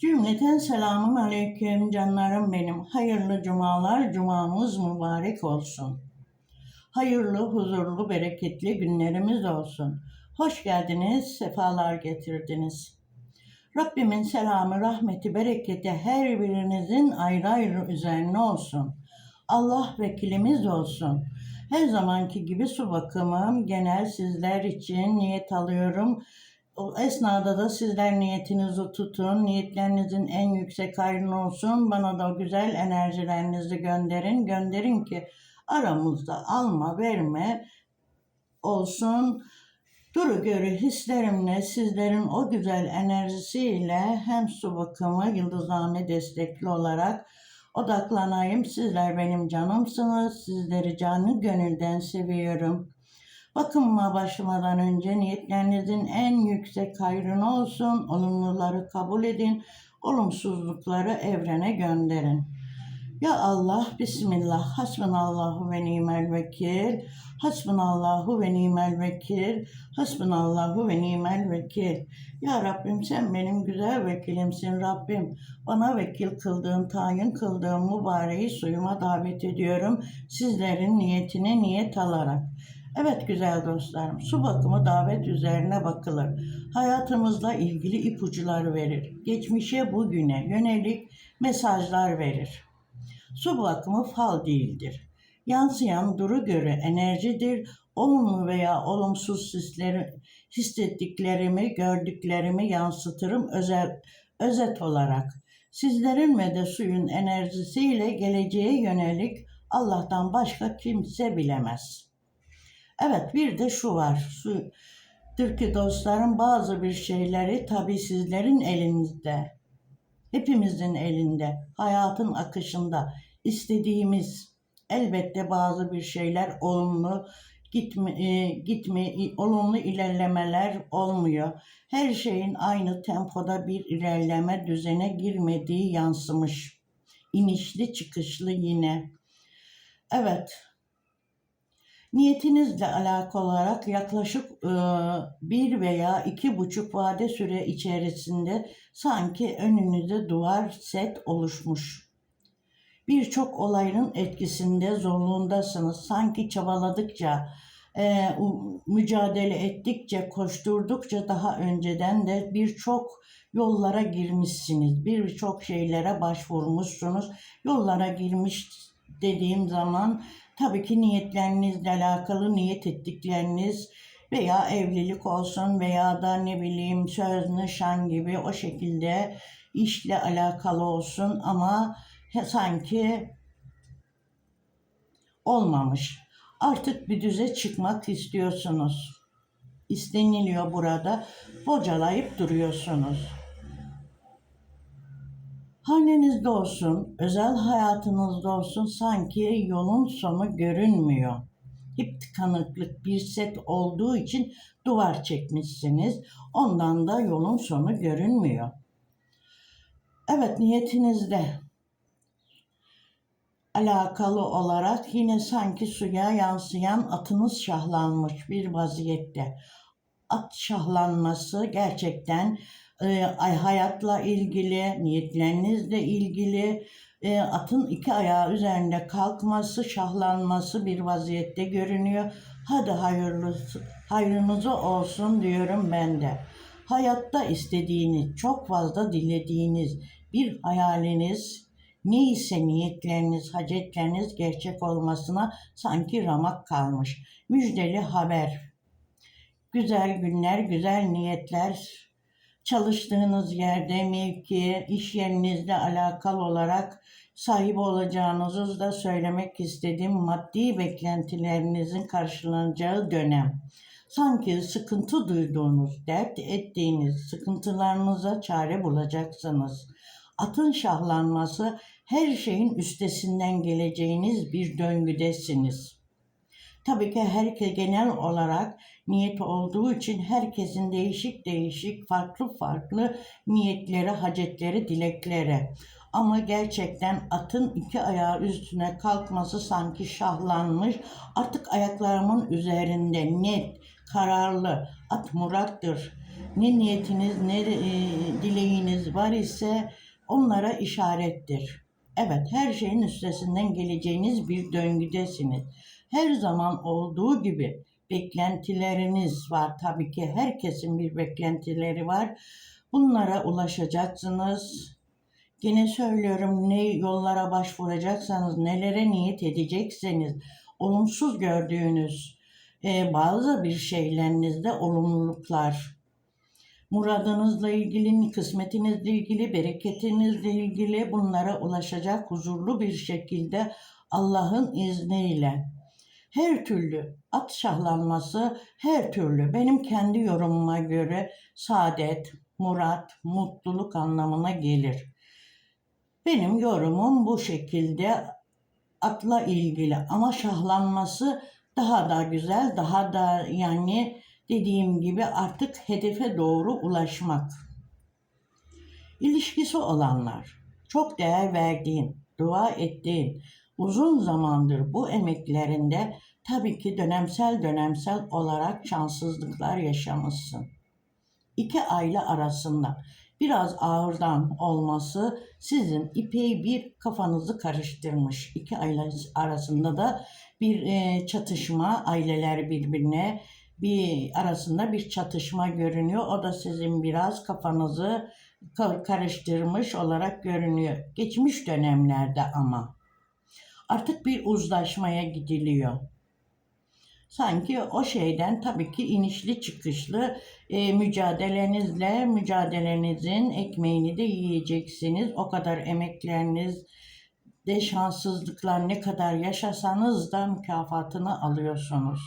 Cümleten selamun aleyküm canlarım benim. Hayırlı cumalar, cumamız mübarek olsun. Hayırlı, huzurlu, bereketli günlerimiz olsun. Hoş geldiniz, sefalar getirdiniz. Rabbimin selamı, rahmeti, bereketi her birinizin ayrı ayrı üzerine olsun. Allah vekilimiz olsun. Her zamanki gibi su bakımım genel sizler için niyet alıyorum. O esnada da sizler niyetinizi tutun. Niyetlerinizin en yüksek hayrını olsun. Bana da o güzel enerjilerinizi gönderin. Gönderin ki aramızda alma verme olsun. Duru görü hislerimle sizlerin o güzel enerjisiyle hem su bakımı yıldızhane destekli olarak odaklanayım. Sizler benim canımsınız. Sizleri canı gönülden seviyorum. Bakımıma başlamadan önce niyetlerinizin en yüksek hayrını olsun. Olumluları kabul edin. Olumsuzlukları evrene gönderin. Ya Allah, Bismillah, Hasbunallahu ve nimel vekil, Hasbunallahu ve nimel vekil, Hasbunallahu ve nimel vekil. Ya Rabbim sen benim güzel vekilimsin Rabbim. Bana vekil kıldığın, tayin kıldığın mübareği suyuma davet ediyorum. Sizlerin niyetine niyet alarak. Evet güzel dostlarım, su bakımı davet üzerine bakılır. Hayatımızla ilgili ipuçları verir. Geçmişe bugüne yönelik mesajlar verir. Su bakımı fal değildir. Yansıyan duru göre enerjidir. Olumlu veya olumsuz hisleri, hissettiklerimi, gördüklerimi yansıtırım özel, özet olarak. Sizlerin ve de suyun enerjisiyle geleceğe yönelik Allah'tan başka kimse bilemez. Evet bir de şu var. Su, ki dostlarım bazı bir şeyleri tabi sizlerin elinizde. Hepimizin elinde. Hayatın akışında istediğimiz elbette bazı bir şeyler olumlu gitme, e, gitme olumlu ilerlemeler olmuyor. Her şeyin aynı tempoda bir ilerleme düzene girmediği yansımış. İnişli çıkışlı yine. Evet, Niyetinizle alakalı olarak yaklaşık e, bir veya iki buçuk vade süre içerisinde sanki önünüzde duvar set oluşmuş. Birçok olayın etkisinde zorluğundasınız. Sanki çabaladıkça, e, mücadele ettikçe, koşturdukça daha önceden de birçok yollara girmişsiniz. Birçok şeylere başvurmuşsunuz. Yollara girmiş dediğim zaman tabii ki niyetlerinizle alakalı niyet ettikleriniz veya evlilik olsun veya da ne bileyim söz, nişan gibi o şekilde işle alakalı olsun ama sanki olmamış. Artık bir düze çıkmak istiyorsunuz. İsteniliyor burada. Bocalayıp duruyorsunuz. Hanenizde olsun, özel hayatınızda olsun sanki yolun sonu görünmüyor. Hep tıkanıklık bir set olduğu için duvar çekmişsiniz. Ondan da yolun sonu görünmüyor. Evet niyetinizde alakalı olarak yine sanki suya yansıyan atınız şahlanmış bir vaziyette. At şahlanması gerçekten e, hayatla ilgili, niyetlerinizle ilgili e, atın iki ayağı üzerinde kalkması, şahlanması bir vaziyette görünüyor. Hadi hayırlısı, hayrınızı olsun diyorum ben de. Hayatta istediğiniz, çok fazla dilediğiniz bir hayaliniz, neyse niyetleriniz, hacetleriniz gerçek olmasına sanki ramak kalmış. Müjdeli haber. Güzel günler, güzel niyetler, çalıştığınız yerde, mevki, iş yerinizle alakalı olarak sahip olacağınızı da söylemek istediğim maddi beklentilerinizin karşılanacağı dönem. Sanki sıkıntı duyduğunuz, dert ettiğiniz sıkıntılarınıza çare bulacaksınız. Atın şahlanması her şeyin üstesinden geleceğiniz bir döngüdesiniz. Tabii ki herkes genel olarak niyet olduğu için herkesin değişik değişik farklı farklı niyetleri, hacetleri, dilekleri. Ama gerçekten atın iki ayağı üstüne kalkması sanki şahlanmış. Artık ayaklarımın üzerinde net, kararlı, at murattır ne niyetiniz ne e, dileğiniz var ise onlara işarettir. Evet her şeyin üstesinden geleceğiniz bir döngüdesiniz. Her zaman olduğu gibi beklentileriniz var. Tabii ki herkesin bir beklentileri var. Bunlara ulaşacaksınız. Gene söylüyorum ne yollara başvuracaksanız, nelere niyet edecekseniz, olumsuz gördüğünüz e, bazı bir şeylerinizde olumluluklar, muradınızla ilgili, kısmetinizle ilgili, bereketinizle ilgili bunlara ulaşacak huzurlu bir şekilde Allah'ın izniyle. Her türlü at şahlanması, her türlü benim kendi yorumuma göre saadet, murat, mutluluk anlamına gelir. Benim yorumum bu şekilde atla ilgili ama şahlanması daha da güzel, daha da yani dediğim gibi artık hedefe doğru ulaşmak. İlişkisi olanlar, çok değer verdiğin, dua ettiğin, uzun zamandır bu emeklerinde tabii ki dönemsel dönemsel olarak şanssızlıklar yaşamışsın. İki aile arasında biraz ağırdan olması sizin ipeyi bir kafanızı karıştırmış. İki aile arasında da bir e, çatışma, aileler birbirine bir arasında bir çatışma görünüyor. O da sizin biraz kafanızı karıştırmış olarak görünüyor. Geçmiş dönemlerde ama artık bir uzlaşmaya gidiliyor. Sanki o şeyden tabii ki inişli çıkışlı e, mücadelenizle mücadelenizin ekmeğini de yiyeceksiniz. O kadar emekleriniz de şanssızlıklar ne kadar yaşasanız da mükafatını alıyorsunuz.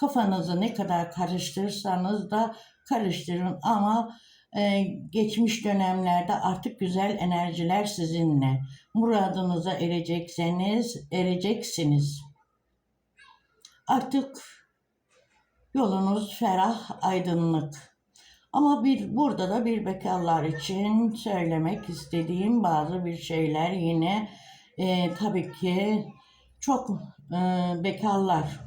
Kafanızı ne kadar karıştırırsanız da karıştırın ama e, geçmiş dönemlerde artık güzel enerjiler sizinle. Muradınıza erecekseniz ereceksiniz. Artık yolunuz ferah, aydınlık. Ama bir burada da bir bekarlar için söylemek istediğim bazı bir şeyler yine e, tabii ki çok e, bekarlar,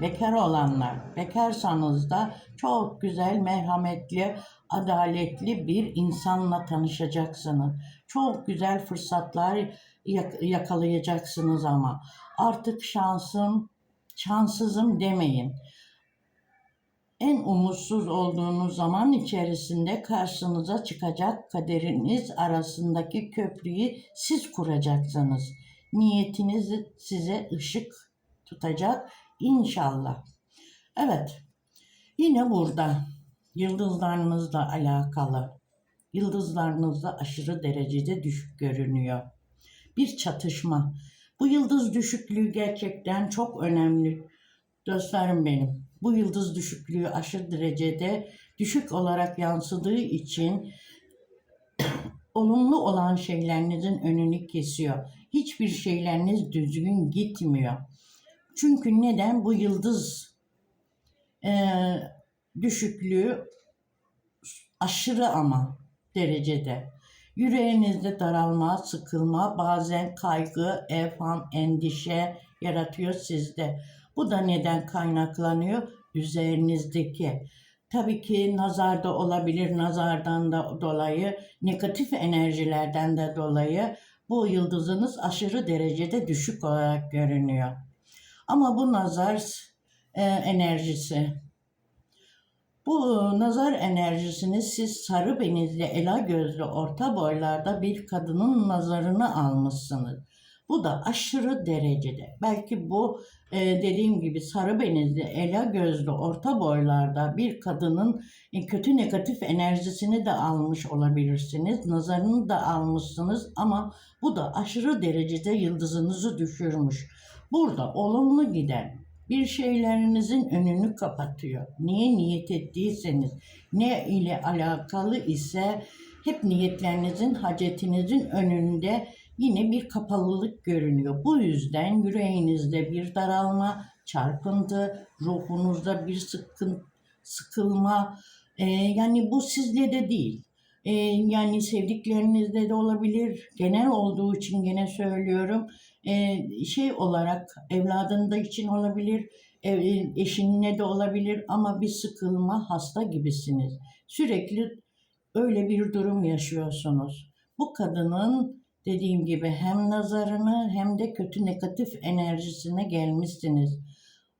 bekar olanlar, bekarsanız da çok güzel, merhametli, adaletli bir insanla tanışacaksınız. Çok güzel fırsatlar yak- yakalayacaksınız ama artık şansım, şanssızım demeyin en umutsuz olduğunuz zaman içerisinde karşınıza çıkacak kaderiniz arasındaki köprüyü siz kuracaksınız. Niyetiniz size ışık tutacak inşallah. Evet. Yine burada yıldızlarınızla alakalı. Yıldızlarınızda aşırı derecede düşük görünüyor. Bir çatışma. Bu yıldız düşüklüğü gerçekten çok önemli. Dostlarım benim bu yıldız düşüklüğü aşırı derecede düşük olarak yansıdığı için olumlu olan şeylerinizin önünü kesiyor. Hiçbir şeyleriniz düzgün gitmiyor. Çünkü neden? Bu yıldız e, düşüklüğü aşırı ama derecede. Yüreğinizde daralma, sıkılma, bazen kaygı, evham, endişe yaratıyor sizde. Bu da neden kaynaklanıyor? Üzerinizdeki. Tabii ki nazar da olabilir, nazardan da dolayı, negatif enerjilerden de dolayı bu yıldızınız aşırı derecede düşük olarak görünüyor. Ama bu nazar e, enerjisi, bu nazar enerjisini siz sarı benizli, ela gözlü, orta boylarda bir kadının nazarını almışsınız. Bu da aşırı derecede. Belki bu e, dediğim gibi sarı benizli, ela gözlü, orta boylarda bir kadının e, kötü negatif enerjisini de almış olabilirsiniz. Nazarını da almışsınız ama bu da aşırı derecede yıldızınızı düşürmüş. Burada olumlu giden bir şeylerinizin önünü kapatıyor. Niye niyet ettiyseniz, ne ile alakalı ise hep niyetlerinizin, hacetinizin önünde yine bir kapalılık görünüyor. Bu yüzden yüreğinizde bir daralma, çarpıntı, ruhunuzda bir sıkın, sıkılma, e, yani bu sizde de değil. E, yani sevdiklerinizde de olabilir. Genel olduğu için gene söylüyorum. Şey olarak evladında için olabilir. eşinle de olabilir ama bir sıkılma hasta gibisiniz. Sürekli öyle bir durum yaşıyorsunuz. Bu kadının dediğim gibi hem nazarını hem de kötü negatif enerjisine gelmişsiniz.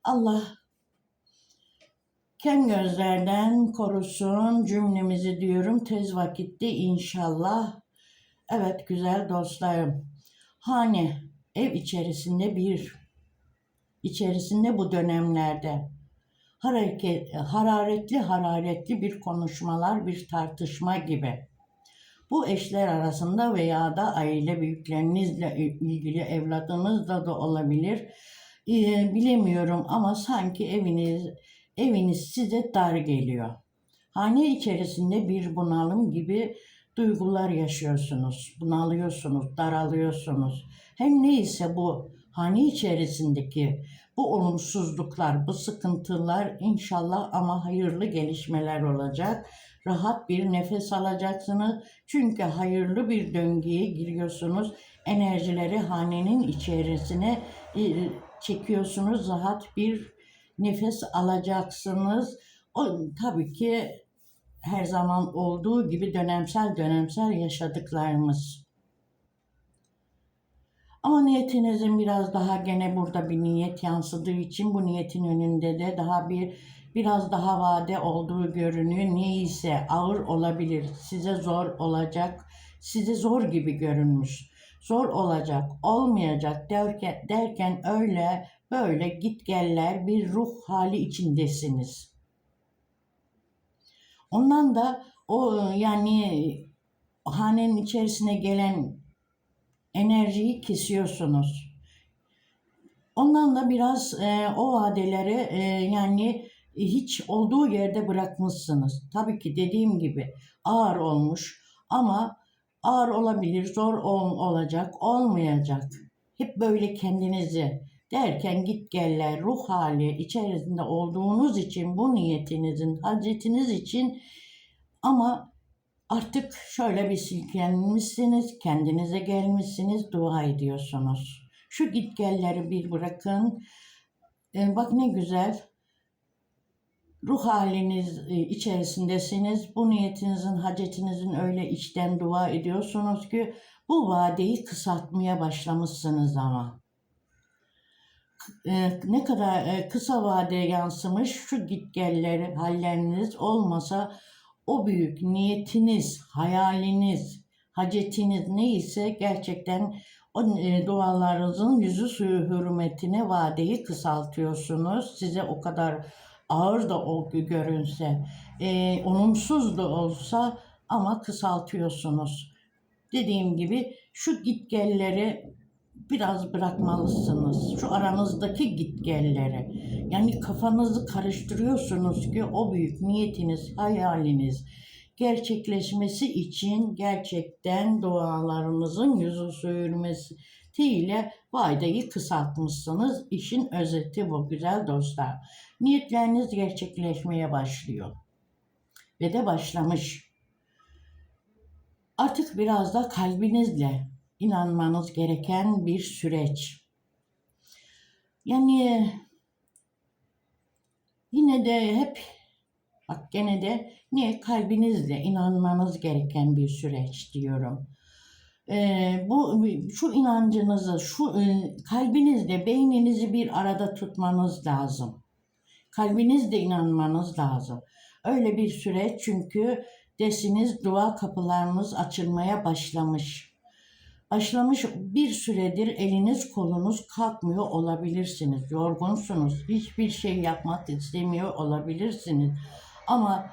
Allah kem gözlerden korusun cümlemizi diyorum tez vakitte inşallah. Evet güzel dostlarım. Hane ev içerisinde bir içerisinde bu dönemlerde hareket, hararetli hararetli bir konuşmalar, bir tartışma gibi. Bu eşler arasında veya da aile büyüklerinizle ilgili evladınızla da olabilir. Ee, bilemiyorum ama sanki eviniz eviniz size dar geliyor. Hane içerisinde bir bunalım gibi duygular yaşıyorsunuz. Bunalıyorsunuz, daralıyorsunuz. Hem neyse bu hane içerisindeki bu olumsuzluklar, bu sıkıntılar inşallah ama hayırlı gelişmeler olacak. Rahat bir nefes alacaksınız. Çünkü hayırlı bir döngüye giriyorsunuz. Enerjileri hanenin içerisine e, çekiyorsunuz. Rahat bir nefes alacaksınız. O tabii ki her zaman olduğu gibi dönemsel dönemsel yaşadıklarımız. Ama niyetinizin biraz daha gene burada bir niyet yansıdığı için bu niyetin önünde de daha bir biraz daha vade olduğu görünüyor. Neyse ağır olabilir, size zor olacak, size zor gibi görünmüş. Zor olacak, olmayacak derken, derken öyle böyle git geller bir ruh hali içindesiniz. Ondan da o yani hanenin içerisine gelen enerjiyi kesiyorsunuz. Ondan da biraz e, o vadeleri e, yani hiç olduğu yerde bırakmışsınız. Tabii ki dediğim gibi ağır olmuş ama ağır olabilir, zor ol, olacak, olmayacak. Hep böyle kendinizi derken git geller ruh hali içerisinde olduğunuz için bu niyetinizin, hacetiniz için ama Artık şöyle bir silkelenmişsiniz, kendinize gelmişsiniz, dua ediyorsunuz. Şu gitgelleri bir bırakın. Ee, bak ne güzel. Ruh haliniz e, içerisindesiniz. Bu niyetinizin, hacetinizin öyle içten dua ediyorsunuz ki bu vadeyi kısaltmaya başlamışsınız ama. Ee, ne kadar e, kısa vade yansımış şu gitgelleri, halleriniz olmasa o büyük niyetiniz, hayaliniz, hacetiniz neyse gerçekten o e, dualarınızın yüzü suyu hürmetine vadeyi kısaltıyorsunuz. Size o kadar ağır da o görünse, e, olumsuz da olsa ama kısaltıyorsunuz. Dediğim gibi şu gitgelleri biraz bırakmalısınız. Şu aranızdaki gitgelleri. Yani kafanızı karıştırıyorsunuz ki o büyük niyetiniz, hayaliniz gerçekleşmesi için gerçekten dualarınızın yüzü sürmesiyle vaydeyi kısaltmışsınız. İşin özeti bu güzel dostlar. Niyetleriniz gerçekleşmeye başlıyor. Ve de başlamış. Artık biraz da kalbinizle inanmanız gereken bir süreç. Yani yine de hep bak gene de niye kalbinizle inanmanız gereken bir süreç diyorum. Ee, bu şu inancınızı, şu e, kalbinizle beyninizi bir arada tutmanız lazım. Kalbinizle inanmanız lazım. Öyle bir süreç çünkü desiniz dua kapılarınız açılmaya başlamış başlamış bir süredir eliniz kolunuz kalkmıyor olabilirsiniz. Yorgunsunuz. Hiçbir şey yapmak istemiyor olabilirsiniz. Ama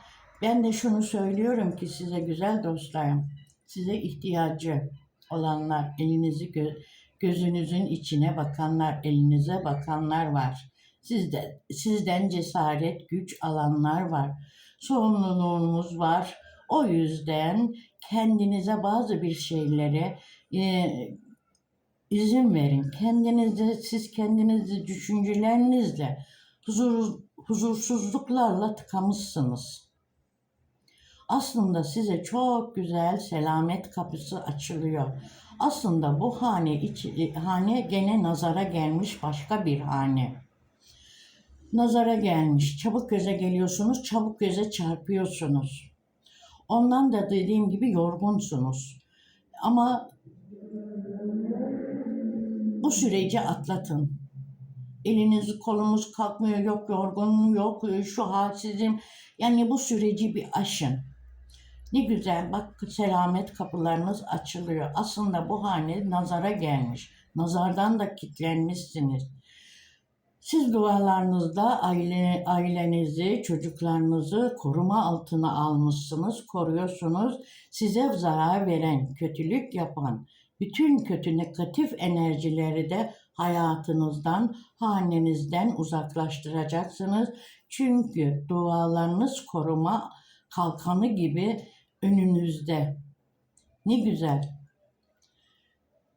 ben de şunu söylüyorum ki size güzel dostlarım. Size ihtiyacı olanlar, elinizi gö- gözünüzün içine bakanlar, elinize bakanlar var. Sizde, sizden cesaret, güç alanlar var. Sorumluluğunuz var. O yüzden kendinize bazı bir şeyleri e, izin verin. Kendinizi, siz kendinizi düşüncelerinizle, huzur, huzursuzluklarla tıkamışsınız. Aslında size çok güzel selamet kapısı açılıyor. Aslında bu hane, iç, hane gene nazara gelmiş başka bir hane. nazara gelmiş. Çabuk göze geliyorsunuz, çabuk göze çarpıyorsunuz. Ondan da dediğim gibi yorgunsunuz. Ama bu süreci atlatın. Eliniz kolunuz kalkmıyor, yok yorgunum, yok şu halsizim. Yani bu süreci bir aşın. Ne güzel bak selamet kapılarınız açılıyor. Aslında bu hane nazara gelmiş. Nazardan da kilitlenmişsiniz. Siz dualarınızda aile, ailenizi, çocuklarınızı koruma altına almışsınız, koruyorsunuz. Size zarar veren, kötülük yapan, bütün kötü negatif enerjileri de hayatınızdan, hanenizden uzaklaştıracaksınız. Çünkü dualarınız koruma kalkanı gibi önünüzde. Ne güzel.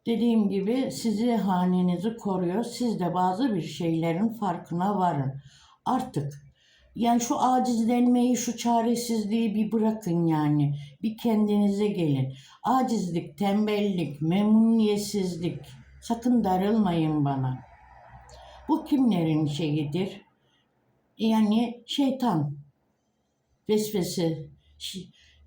Dediğim gibi sizi hanenizi koruyor. Siz de bazı bir şeylerin farkına varın. Artık yani şu acizlenmeyi, şu çaresizliği bir bırakın yani. Bir kendinize gelin. Acizlik, tembellik, memnuniyetsizlik. Sakın darılmayın bana. Bu kimlerin şeyidir? Yani şeytan. Vesvese.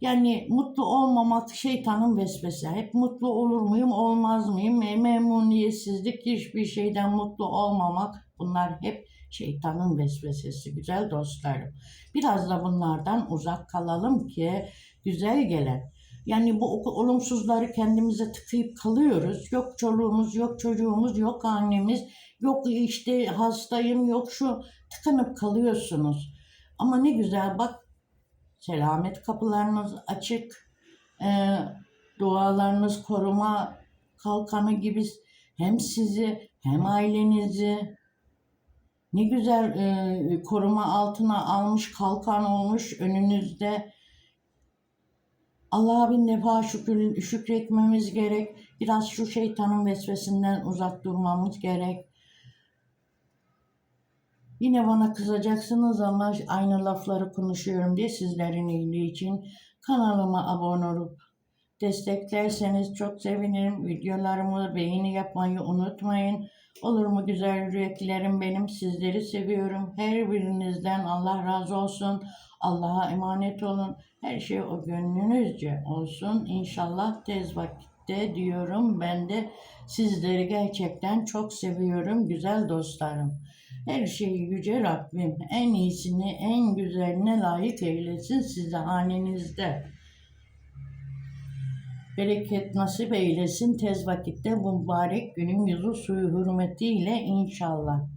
Yani mutlu olmamak şeytanın vesvese. Hep mutlu olur muyum, olmaz mıyım? Me- Memnuniyetsizlik, hiçbir şeyden mutlu olmamak. Bunlar hep şeytanın vesvesesi güzel dostlarım. Biraz da bunlardan uzak kalalım ki güzel gelen. Yani bu olumsuzları kendimize tıkayıp kalıyoruz. Yok çoluğumuz, yok çocuğumuz, yok annemiz, yok işte hastayım, yok şu tıkanıp kalıyorsunuz. Ama ne güzel bak selamet kapılarınız açık. Ee, dualarınız koruma kalkanı gibi hem sizi hem ailenizi ne güzel e, koruma altına almış kalkan olmuş önünüzde. Allah'a bin defa şükür, şükretmemiz gerek. Biraz şu şeytanın vesvesinden uzak durmamız gerek. Yine bana kızacaksınız ama aynı lafları konuşuyorum diye sizlerin iyiliği için kanalıma abone olup desteklerseniz çok sevinirim. Videolarımı beğeni yapmayı unutmayın. Olur mu güzel yüreklerim benim sizleri seviyorum. Her birinizden Allah razı olsun. Allah'a emanet olun. Her şey o gönlünüzce olsun. İnşallah tez vakitte diyorum. Ben de sizleri gerçekten çok seviyorum güzel dostlarım. Her şeyi yüce Rabbim en iyisini, en güzeline layık eylesin size hanenizde. Bereket nasip eylesin tez vakitte bu mübarek günün yüzü suyu hürmetiyle inşallah.